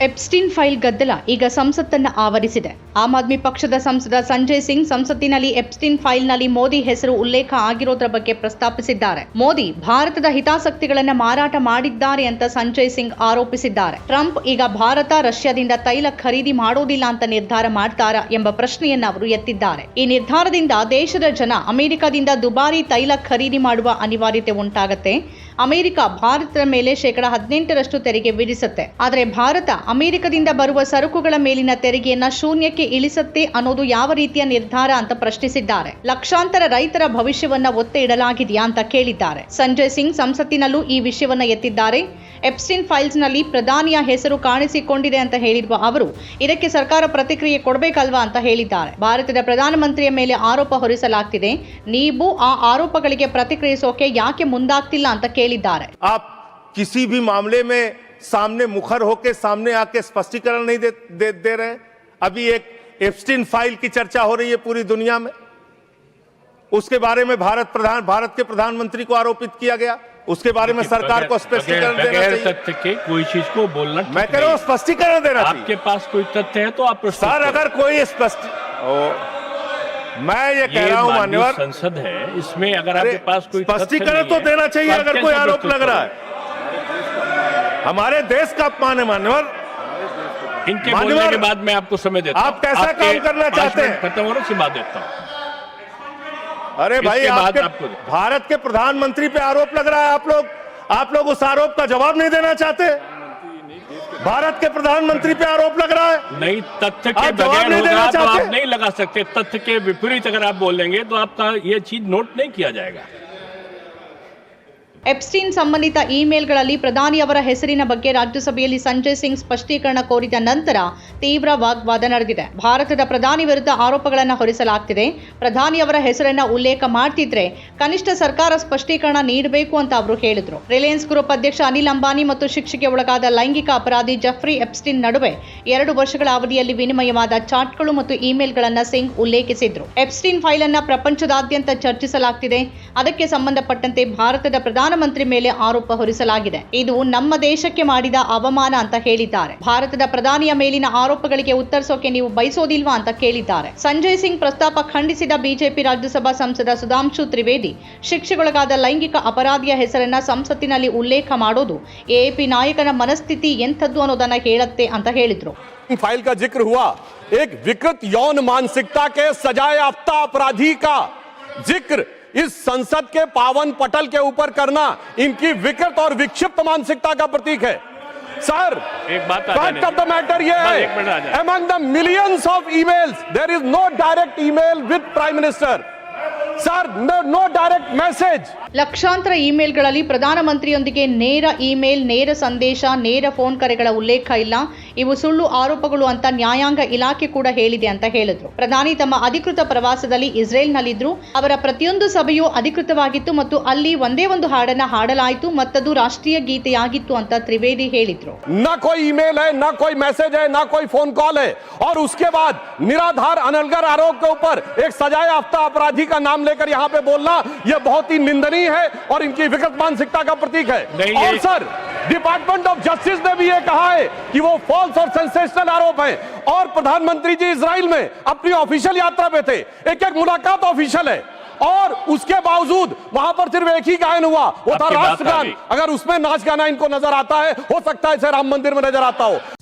Epstein file ಗದ್ದಲ ಈಗ ಸಂಸತ್ತನ್ನ ಆವರಿಸಿದೆ. ಆಮ್ ಆದ್ಮಿ ಪಕ್ಷದ ಸಂಸದ ಸಂಜಯ್ ಸಿಂಗ್ ಸಂಸತ್ತಿನಲ್ಲಿ ಎಪ್ಸ್ಟೀನ್ ಫೈಲ್ನಲ್ಲಿ ಮೋದಿ ಹೆಸರು ಉಲ್ಲೇಖ ಆಗಿರೋದ್ರ ಬಗ್ಗೆ ಪ್ರಸ್ತಾಪಿಸಿದ್ದಾರೆ. ಮೋದಿ ಭಾರತದ ಹಿತಾಸಕ್ತಿಗಳನ್ನ ಮಾರಾಟ ಮಾಡಿದ್ದಾರೆ ಅಂತ ಸಂಜಯ್ ಸಿಂಗ್ ಆರೋಪಿಸಿದ್ದಾರೆ. ಟ್ರಂಪ್ ಈಗ ಭಾರತ ರಷ್ಯಾದಿಂದ ತೈಲ ಖರೀದಿ ಮಾಡೋದಿಲ್ಲ ಅಂತ ನಿರ್ಧಾರ ಮಾಡ್ತಾರಾ ಎಂಬ ಪ್ರಶ್ನೆಯನ್ನ ಅವರು ಎತ್ತಿದ್ದಾರೆ. ಈ ನಿರ್ಧಾರದಿಂದ ದೇಶದ ಜನ ಅಮೆರಿಕದಿಂದ ದುಬಾರಿ ತೈಲ ಖರೀದಿ ಮಾಡುವ ಅನಿವಾರ್ಯತೆ ಉಂಟಾಗತ್ತೆ. ಅಮೆರಿಕ ಭಾರತದ ಮೇಲೆ ಶೇಕಡ ಹದಿನೆಂಟರಷ್ಟು ತೆರಿಗೆ ವಿಧಿಸುತ್ತೆ. ಆದರೆ ಭಾರತ ಅಮೆರಿಕದಿಂದ ಬರುವ ಸರಕುಗಳ ಮೇಲಿನ ತೆರಿಗೆಯನ್ನ ಶೂನ್ಯಕ್ಕೆ ಇಳಿಸುತ್ತೆ ಅನ್ನೋದು ಯಾವ ರೀತಿಯ ನಿರ್ಧಾರ ಅಂತ ಪ್ರಶ್ನಿಸಿದ್ದಾರೆ ಲಕ್ಷಾಂತರ ರೈತರ ಭವಿಷ್ಯವನ್ನ ಒತ್ತೆ ಇಡಲಾಗಿದೆಯಾ ಅಂತ ಕೇಳಿದ್ದಾರೆ ಸಂಜಯ್ ಸಿಂಗ್ ಸಂಸತ್ತಿನಲ್ಲೂ ಈ ವಿಷಯವನ್ನ ಎತ್ತಿದ್ದಾರೆ ಎಪ್ಸ್ಟಿನ್ ಫೈಲ್ಸ್ನಲ್ಲಿ ಪ್ರಧಾನಿಯ ಹೆಸರು ಕಾಣಿಸಿಕೊಂಡಿದೆ ಅಂತ ಹೇಳಿರುವ ಅವರು ಇದಕ್ಕೆ ಸರ್ಕಾರ ಪ್ರತಿಕ್ರಿಯೆ ಕೊಡಬೇಕಲ್ವಾ ಅಂತ ಹೇಳಿದ್ದಾರೆ ಭಾರತದ ಪ್ರಧಾನಮಂತ್ರಿಯ ಮೇಲೆ ಆರೋಪ ಹೊರಿಸಲಾಗ್ತಿದೆ ನೀವು ಆ ಆರೋಪಗಳಿಗೆ ಪ್ರತಿಕ್ರಿಯಿಸೋಕೆ ಯಾಕೆ ಮುಂದಾಗ್ತಿಲ್ಲ ಅಂತ ಕೇಳಿದ್ದಾರೆ आप किसी भी मामले में सामने मुखर होके सामने आके स्पष्टीकरण नहीं दे, दे, दे रहे अभी एक एप्स्टीन फ़ाइल की चर्चा हो रही है पूरी दुनिया में। उसके बारे में भारत प्रधान भारत के प्रधानमंत्री को आरोपित किया गया। उसके बारे में सरकार को स्पष्टीकरण देना चाहिए। तथ्य के कोई चीज़ को बोलना मैं कह रहा हूँ स्पष्टीकरण देना आपके पास कोई तथ्य है तो आप सर अगर कोई स्पष्ट मैं ये कह रहा हूँ मान्यवर संसद है इसमें अगर आपके पास कोई स्पष्टीकरण तो देना चाहिए अगर कोई आरोप लग रहा है। हमारे देश का अपमान है मान्यवर। इनके बोलने के बाद मैं आपको समय देता आप कैसा काम करना चाहते हैं? खत्म होने से बाद देता हूँ। अरे भाई आपके आपको- भारत के प्रधानमंत्री पे आरोप लग रहा है आप लोग आप लोग उस आरोप का जवाब नहीं देना चाहते? भारत के प्रधानमंत्री पे आरोप लग रहा है। नहीं तथ्य के बगैर नहीं देना होगा तो आप नहीं लगा सकते। तथ्य के विपरीत अगर आप बोलेंगे तो आपका ये चीज़ नोट नहीं किया जाएगा। ಎಪ್ಸ್ಟೀನ್ ಸಂಬಂಧಿತ ಇಮೇಲ್ಗಳಲ್ಲಿ ಪ್ರಧಾನಿಯವರ ಹೆಸರಿನ ಬಗ್ಗೆ ರಾಜ್ಯಸಭೆಯಲ್ಲಿ ಸಂಜಯ್ ಸಿಂಗ್ ಸ್ಪಷ್ಟೀಕರಣ ಕೋರಿದ ನಂತರ ತೀವ್ರ ವಾಗ್ವಾದ ನಡೆದಿದೆ. ಭಾರತದ ಪ್ರಧಾನಿ ವಿರುದ್ಧ ಆರೋಪಗಳನ್ನು ಹೊರಿಸಲಾಗ್ತಿದೆ. ಪ್ರಧಾನಿಯವರ ಹೆಸರನ್ನ ಉಲ್ಲೇಖ ಮಾಡ್ತಿದ್ರೆ ಕನಿಷ್ಠ ಸರ್ಕಾರ ಸ್ಪಷ್ಟೀಕರಣ ನೀಡಬೇಕು ಅಂತ ಅವರು ಹೇಳಿದರು. ರಿಲಯನ್ಸ್ ಗ್ರೂಪ್ ಅಧ್ಯಕ್ಷ ಅನಿಲ್ ಅಂಬಾನಿ ಮತ್ತು ಶಿಕ್ಷೆಗೆ ಒಳಗಾದ ಲೈಂಗಿಕ ಅಪರಾಧಿ ಜಫ್ರಿ ಎಪ್ಸ್ಟೀನ್ ನಡುವೆ ಎರಡು ವರ್ಷಗಳ ಅವಧಿಯಲ್ಲಿ ವಿನಿಮಯವಾದ ಚಾಟ್ಗಳು ಮತ್ತು ಇಮೇಲ್ಗಳನ್ನು ಸಿಂಗ್ ಉಲ್ಲೇಖಿಸಿದ್ರು. ಎಪ್ಸ್ಟೀನ್ ಫೈಲ್ ಅನ್ನ ಪ್ರಪಂಚದಾದ್ಯಂತ ಚರ್ಚಿಸಲಾಗ್ತಿದೆ. ಅದಕ್ಕೆ ಸಂಬಂಧಪಟ್ಟಂತೆ ಭಾರತದ ಪ್ರಧಾನಮಂತ್ರಿ ಮೇಲೆ ಆರೋಪ ಹೊರಿಸಲಾಗಿದೆ ಇದು ನಮ್ಮ ದೇಶಕ್ಕೆ ಮಾಡಿದ ಅವಮಾನ ಅಂತ ಹೇಳಿದ್ದಾರೆ ಭಾರತದ ಪ್ರಧಾನಿಯ ಮೇಲಿನ ಆರೋಪಗಳಿಗೆ ಉತ್ತರಿಸೋಕೆ ನೀವು ಬಯಸೋದಿಲ್ವಾ ಅಂತ ಕೇಳಿದ್ದಾರೆ ಸಂಜಯ್ ಸಿಂಗ್ ಪ್ರಸ್ತಾಪ ಖಂಡಿಸಿದ ಬಿಜೆಪಿ ರಾಜ್ಯಸಭಾ ಸಂಸದ ಸುಧಾಂಶು ತ್ರಿವೇದಿ ಶಿಕ್ಷೆಗೊಳಗಾದ ಲೈಂಗಿಕ ಅಪರಾಧಿಯ ಹೆಸರನ್ನ ಸಂಸತ್ತಿನಲ್ಲಿ ಉಲ್ಲೇಖ ಮಾಡೋದು ಎಎಪಿ ನಾಯಕನ ಮನಸ್ಥಿತಿ ಎಂಥದ್ದು ಅನ್ನೋದನ್ನ ಹೇಳತ್ತೆ ಅಂತ ಹೇಳಿದ್ರು फाइल का जिक्र हुआ एक विकृत यौन मानसिकता के सजाए याफ्ता अपराधी का जिक्र इस संसद के पावन पटल के ऊपर करना इनकी विकृत और विक्षिप्त मानसिकता का प्रतीक है। सर एक बात फैक्ट ऑफ़ द मैटर ये है among the millions of emails there is no direct email with prime minister sir no direct message sir no, no direct message ಲಕ್ಷಾಂತರ ಇಮೇಲ್ಗಳಲ್ಲಿ ಪ್ರಧಾನಮಂತ್ರಿಯೊಂದಿಗೆ ನೇರ ಇಮೇಲ್ ನೇರ ಸಂದೇಶ ನೇರ ಫೋನ್ ಕರೆಗಳ ಉಲ್ಲೇಖ ಇಲ್ಲ ಇವು ಸುಳ್ಳು ಆರೋಪಗಳು ಅಂತ ನ್ಯಾಯಾಂಗ ಇಲಾಖೆ ಕೂಡ ಹೇಳಿದೆ ಅಂತ ಹೇಳಿದ್ರು ಪ್ರಧಾನಿ ತಮ್ಮ ಅಧಿಕೃತ ಪ್ರವಾಸದಲ್ಲಿ ಇಸ್ರೇಲ್ನಲ್ಲಿದ್ರು ಅವರ ಪ್ರತಿಯೊಂದು ಸಭೆಯೂ ಅಧಿಕೃತವಾಗಿತ್ತು ಮತ್ತು ಅಲ್ಲಿ ಒಂದೇ ಒಂದು ಹಾಡನ್ನ ಹಾಡಲಾಯಿತು ಮತ್ತದು ರಾಷ್ಟ್ರೀಯ ಗೀತೆಯಾಗಿತ್ತು ಅಂತ ತ್ರಿವೇದಿ ಹೇಳಿದ್ರು ना कोई ईमेल है ना कोई मैसेज है ना कोई फोन कॉल है और उसके बाद निराधार अनलगर आरोप के ऊपर एक सजाए याफ्ता अपराधी का नाम लेकर यहाँ पे बोलना यह बहुत ही निंदनीय है और इनकी विकृत मानसिकता का प्रतीक है। और सर डिपार्टमेंट ऑफ़ जस्टिस ने भी ये कहा है कि वो फॉल्स और सेंसेशनल आरोप है। और प्रधानमंत्री जी इसराइल में अपनी ऑफिशियल यात्रा पे थे। एक एक मुलाकात ऑफिशियल है। और उसके बावजूद वहाँ पर सिर्फ़ एक ही गायन हुआ। वो था राष्ट्रगान। अगर उसमें नाच गाना इनको नज़र आता है हो सकता है इसे राम मंदिर में नज़र आता हो।